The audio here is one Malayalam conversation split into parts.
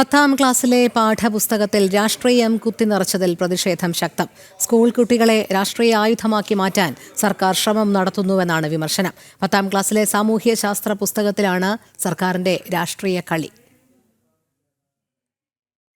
പത്താം ക്ലാസ്സിലെ പാഠപുസ്തകത്തിൽ രാഷ്ട്രീയം കുത്തിനിറച്ചതിൽ പ്രതിഷേധം ശക്തം. സ്കൂൾ കുട്ടികളെ രാഷ്ട്രീയ ആയുധമാക്കി മാറ്റാൻ സർക്കാർ ശ്രമം നടത്തുന്നുവെന്നാണ് വിമർശനം. പത്താം ക്ലാസ്സിലെ സാമൂഹ്യ ശാസ്ത്ര പുസ്തകത്തിലാണ് സർക്കാരിന്റെ രാഷ്ട്രീയ കളി.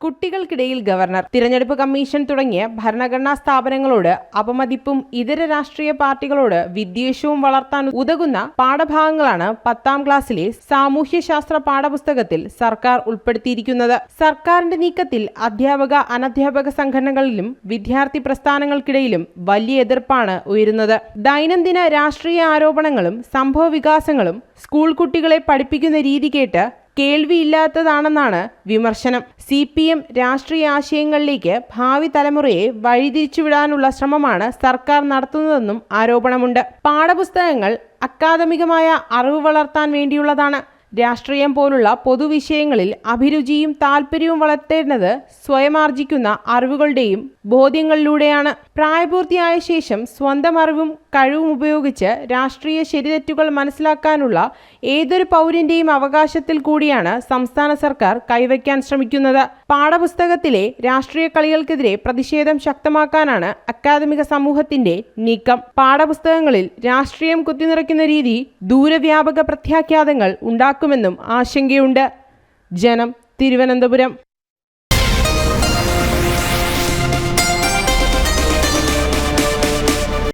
കുട്ടികൾക്കിടയിൽ ഗവർണർ തിരഞ്ഞെടുപ്പ് കമ്മീഷൻ തുടങ്ങിയ ഭരണഘടനാ സ്ഥാപനങ്ങളോട് അപമതിപ്പും ഇതര രാഷ്ട്രീയ പാർട്ടികളോട് വിദ്വേഷവും വളർത്താൻ ഉതകുന്ന പാഠഭാഗങ്ങളാണ് പത്താം ക്ലാസ്സിലെ സാമൂഹ്യശാസ്ത്ര പാഠപുസ്തകത്തിൽ സർക്കാർ ഉൾപ്പെടുത്തിയിരിക്കുന്നത്. സർക്കാരിന്റെ നീക്കത്തിൽ അധ്യാപക അനധ്യാപക സംഘടനകളിലും വിദ്യാർത്ഥി പ്രസ്ഥാനങ്ങൾക്കിടയിലും വലിയ എതിർപ്പാണ് ഉയരുന്നത്. ദൈനംദിന രാഷ്ട്രീയ ആരോപണങ്ങളും സംഭവ വികാസങ്ങളും സ്കൂൾ കുട്ടികളെ പഠിപ്പിക്കുന്ന രീതി കേട്ട് കേൾവിയില്ലാത്തതാണെന്നാണ് വിമർശനം. സി പി എം രാഷ്ട്രീയ ആശയങ്ങളിലേക്ക് ഭാവി തലമുറയെ വഴിതിരിച്ചുവിടാനുള്ള ശ്രമമാണ് സർക്കാർ നടത്തുന്നതെന്നും ആരോപണമുണ്ട്. പാഠപുസ്തകങ്ങൾ അക്കാദമികമായ അറിവ് വളർത്താൻ വേണ്ടിയുള്ളതാണ്. രാഷ്ട്രീയം പോലുള്ള പൊതുവിഷയങ്ങളിൽ അഭിരുചിയും താല്പര്യവും വളർത്തേണ്ടത് സ്വയമാർജിക്കുന്ന അറിവുകളുടെയും ബോധ്യങ്ങളിലൂടെയാണ്. പ്രായപൂർത്തിയായ ശേഷം സ്വന്തം അറിവും കഴിവും ഉപയോഗിച്ച് രാഷ്ട്രീയ ശരിതെറ്റുകൾ മനസ്സിലാക്കാനുള്ള ഏതൊരു പൗരന്റെയും അവകാശത്തിൽ കൂടിയാണ് സംസ്ഥാന സർക്കാർ കൈവയ്ക്കാൻ ശ്രമിക്കുന്നത്. പാഠപുസ്തകത്തിലെ രാഷ്ട്രീയ കളികൾക്കെതിരെ പ്രതിഷേധം ശക്തമാക്കാനാണ് അക്കാദമിക സമൂഹത്തിന്റെ നീക്കം. പാഠപുസ്തകങ്ങളിൽ രാഷ്ട്രീയം കുത്തിനിറയ്ക്കുന്ന രീതി ദൂരവ്യാപക പ്രത്യാഘാതങ്ങൾ ഉണ്ടാക്കുമെന്നും ആശങ്കയുണ്ട്. ജനം തിരുവനന്തപുരം.